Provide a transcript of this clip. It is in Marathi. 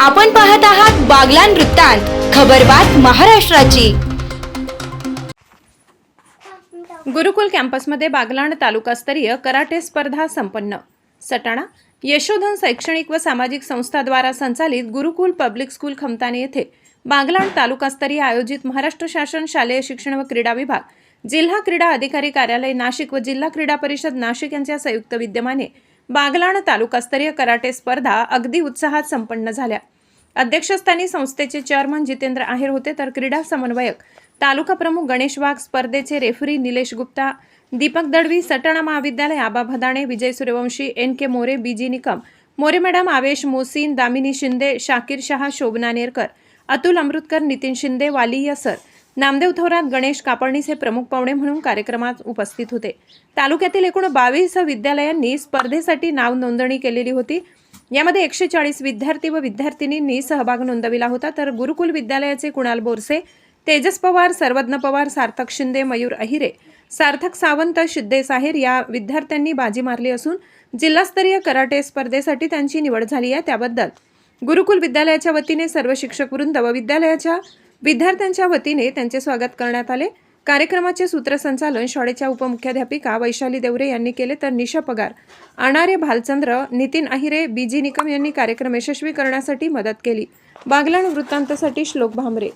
आपण पाहत आहात बागलान वृत्तांत खबरबात महाराष्ट्राची. गुरुकुल कॅम्पसमध्ये बागलाण तालुकास्तरीय कराटे स्पर्धा संपन्न. सटाणा यशोधन शैक्षणिक व सामाजिक संस्थाद्वारा संचालित गुरुकुल पब्लिक स्कूल खमताने येथे बागलाण तालुकास्तरीय आयोजित महाराष्ट्र शासन शालेय शिक्षण व क्रीडा विभाग जिल्हा क्रीडा अधिकारी कार्यालय नाशिक व जिल्हा क्रीडा परिषद नाशिक यांच्या संयुक्त विद्यमाने बागलाण तालुकास्तरीय कराटे स्पर्धा अगदी उत्साहात संपन्न झाल्या. अध्यक्षस्थानी संस्थेचे चेअरमन जितेंद्र आहेर होते तर क्रीडा समन्वयक तालुका प्रमुख गणेश वाघ स्पर्धेचे रेफरी निलेश गुप्ता दीपक दडवी सटाणा महाविद्यालय Aba Bhadane Vijay Suryavanshi N K More B G Nikam More madam Avesh Mohsin Damini Shinde Shakir Shah Shobhana Nerkar Atul Amrutkar Nitin Shinde Walia sir Namdev Thorat Ganesh Kapadnis हे प्रमुख पाहुणे म्हणून कार्यक्रमात उपस्थित होते. तालुक्यातील एकूण बावीस विद्यालयांनी स्पर्धेसाठी नाव नोंदणी केलेली होती. यामध्ये एकशे चाळीस विद्यार्थी व विद्यार्थिनींनी सहभाग नोंदविला होता. तर गुरुकुल विद्यालयाचे कुणाल बोरसे तेजस पवार सर्वज्ञ पवार सार्थक शिंदे मयूर अहिरे सार्थक सावंत शिद्दे आहेर या विद्यार्थ्यांनी बाजी मारली असून जिल्हास्तरीय कराटे स्पर्धेसाठी त्यांची निवड झाली आहे. त्याबद्दल गुरुकुल विद्यालयाच्या वतीने सर्व शिक्षक वृंद व विद्यालयाच्या विद्यार्थ्यांच्या वतीने त्यांचे स्वागत करण्यात आले. कार्यक्रमाचे सूत्रसंचालन शाळेच्या उपमुख्याध्यापिका वैशाली देवरे यांनी केले तर निशा पगार. आणारे भालचंद्र नितीन अहिरे बीजी निकम यांनी कार्यक्रम यशस्वी करण्यासाठी मदत केली. बागलाण वृत्तांतासाठी श्लोक भामरे.